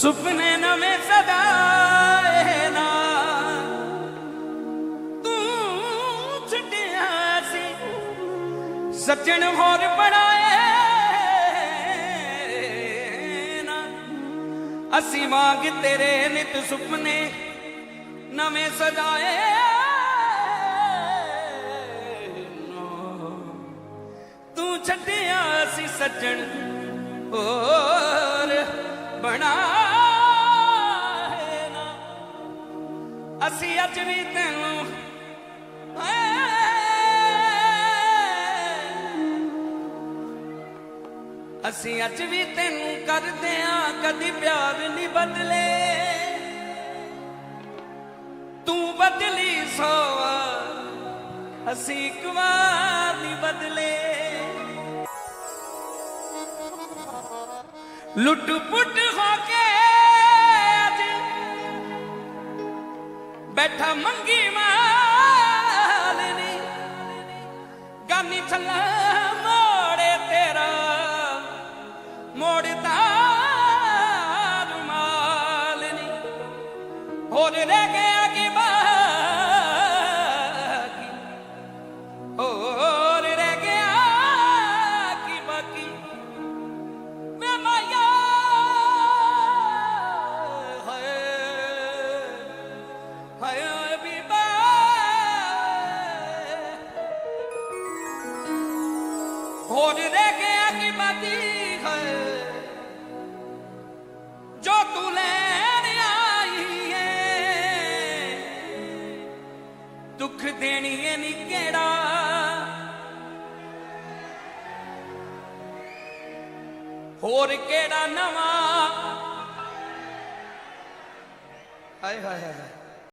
ਸੁਪਨੇ ਨਵੇਂ ਸਦਾਏ ਨਾ ਤੂੰ ਛੱਡਿਆ ਸੀ, ਸੱਜਣ ਹੋਰ ਬਣਾਏ ਨਾ। ਅਸੀਂ ਵਾਂਗ ਤੇਰੇ ਨਿਤ ਸੁਪਨੇ ਨਵੇਂ ਸਜਾਏ ਤੂੰ ਛੱਡਿਆ ਸੀ, ਸੱਜਣ ਹੋਰ ਬਣਾ ਅਸੀਂ ਅੱਜ ਵੀ ਤੈਨੂੰ ਅਸੀਂ ਅੱਜ ਵੀ ਤੈਨੂੰ ਕਰਦੇ ਆ, ਕਦੀ ਪਿਆਰ ਨਹੀਂ ਬਦਲੇ। ਤੂੰ ਬਦਲੀ ਸੋਵਾ ਅਸੀਂ ਇੱਕ ਵਾਰ ਨਹੀਂ ਬਦਲੇ। ਲੁੱਟ ਪੁੱਟ ਹੋ ਕੇ ਬੈਠਾ ਮੰਗੀ ਮਾਲਨੀ ਗਾਨੀ ਛੱਲਾ ਮੋੜੇ ਤੇਰਾ ਮੋੜਦਾ ਰੁਮਾਲਨੀ ਹੋਰ ਰਹਿ ਹੋਰ ਰਹਿ ਗਿਆ ਕਿ ਬਾਕੀ ਹੈ। ਜੋ ਤੂੰ ਲੈਣ ਆਈ ਏ, ਦੁੱਖ ਦੇਣੀ ਏ ਨੀ ਕਿਹੜਾ। ਹੋਰ ਕਿਹੜਾ ਨਵਾਂ? ਹਾਏ ਹਾਏ ਹਾਏ।